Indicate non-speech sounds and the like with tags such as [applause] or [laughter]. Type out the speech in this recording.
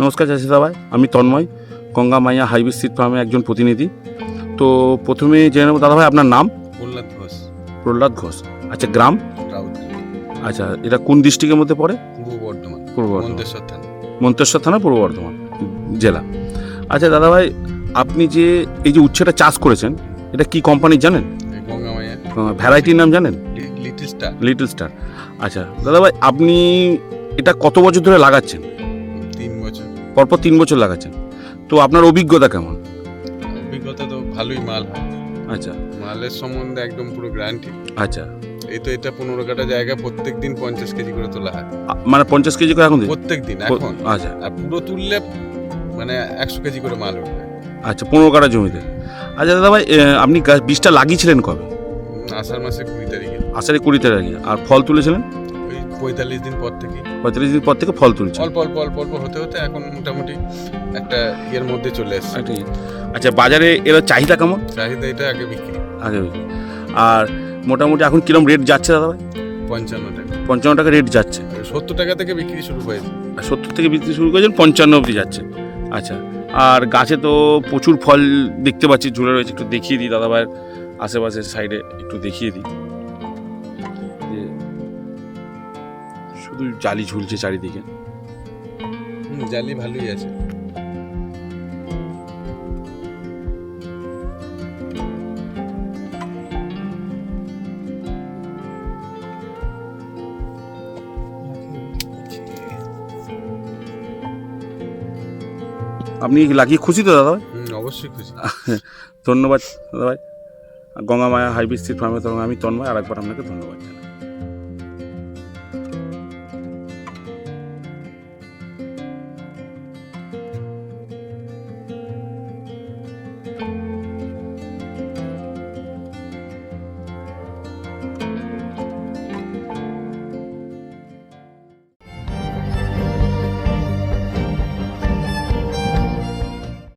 নমস্কার চাষি দাবাই আমি তন্ময় গঙ্গা মাইয়া হাইবে সিড ফার্মের একজন প্রতিনিধি। তো প্রথমে জেনে নেব দাদাভাই আপনার নাম? প্রহ্লাদ ঘোষ। প্রহ্লাদ ঘোষ। আচ্ছা গ্রাম? আচ্ছা এটা কোন ডিস্ট্রিক্টের মধ্যে পড়ে? পূর্ব বর্ধমান। পূর্ব বর্ধমান। মন্তেশ্বর থানা। পূর্ব বর্ধমান জেলা। আচ্ছা দাদাভাই আপনি যে এই যে উচ্ছেটা চাষ করেছেন এটা কি কোম্পানির জানেন? ভ্যারাইটির নাম জানেন? Little star. Little star. আচ্ছা দাদাভাই আপনি এটা কত বছর ধরে লাগাচ্ছেন? পরপর তিন বছর লাগাচ্ছেন। তো আপনার অভিজ্ঞতা কেমন? অভিজ্ঞতা তো ভালোই মাল হয়। আচ্ছা। মালের সম্বন্ধে একদম পুরো গ্যারান্টি আচ্ছা। এই তো এটা পনেরো কাটা জায়গা প্রত্যেক দিন পঞ্চাশ কেজি করে তোলা হয়। মানে পঞ্চাশ কেজি করে এখন প্রত্যেক দিন এখন? আচ্ছা। আর পুরো তুললে মানে একশো কেজি করে মাল উঠবে। আচ্ছা পনেরো কাটা জমিতে। আচ্ছা দাদা ভাই আপনি গাছ বীজটা লাগিয়েছিলেন কবে? আষাঢ় মাসে কুড়ি তারিখে। আষাঢ়ে কুড়ি তারিখে। আর ফল তুলেছিলেন? পঁয়তাল্লিশ দিন পর থেকে। পঁয়তাল্লিশ দিন পর থেকে ফল তুলছেন অল্প অল্প অল্প অল্প হতে হতে এখন মোটামুটি একটা ইয়ের মধ্যে চলে এসছে। ইয়ে। আচ্ছা বাজারে এর চাহিদা কেমন? চাহিদা এটা আগে বিক্রি। আগে বেশি। আর মোটামুটি এখন কিরম রেট যাচ্ছে দাদাভাই পঞ্চান্ন টাকা। পঞ্চান্ন টাকা রেট যাচ্ছে। সত্তর টাকা থেকে বিক্রি শুরু হয়েছে আর সত্তর থেকে বিক্রি শুরু করেছেন পঞ্চান্ন অবধি যাচ্ছে। আচ্ছা আর গাছে তো প্রচুর ফল দেখতে পাচ্ছি ঝুলে রয়েছে। একটু দেখিয়ে দিই দাদাভাইয়ের আশেপাশের সাইডে একটু দেখিয়ে দিই। শুধু জালি ঝুলছে চারিদিকে। জালি ভালোই আছে। আপনি লাগিয়ে খুশি তো দাদা অবশ্যই খুশি। [laughs] ধন্যবাদ দাদাভাই। গঙ্গা মায়া হাইব্রিড ফার্মের তরফে আমি তন্ময় আর একবার আপনাকে ধন্যবাদ জানাই।